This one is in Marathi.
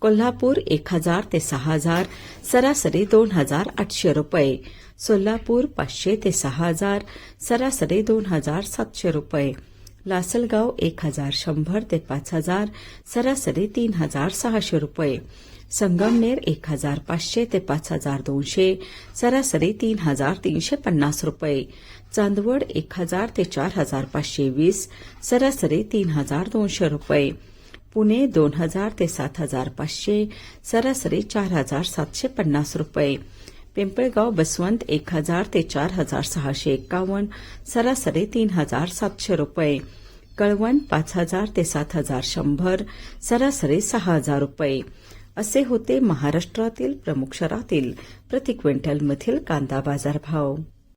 कोल्हापूर एक हजार ते सहा हजार सरासरी दोन हजार आठशे रुपये. सोलापूर पाचशे ते सहा हजार सरासरी दोन हजार सातशे रुपये. लासलगाव एक हजार शंभर ते पाच हजार सरासरी तीन हजार सहाशे रुपये. संगमनेर एक हजार पाचशे ते पाच हजार दोनशे सरासरी तीन हजार तीनशे पन्नास रुपये. चांदवड एक हजार ते चार हजार पाचशे वीस सरासरी तीन हजार दोनशे रुपये. पुणे दोन हजार ते सात हजार पाचशे सरासरी चार हजार सातशे पन्नास रुपये. पिंपळगाव बसवंत एक हजार ते चार हजार सहाशे एक्कावन्न सरासरी तीन हजार सातशे रुपये. कळवण पाच हजार ते सात हजार शंभर सरासरी सहा हजार रुपये. असे होते महाराष्ट्रातील प्रमुख शहरातील प्रति क्विंटलमधील कांदा बाजार भाव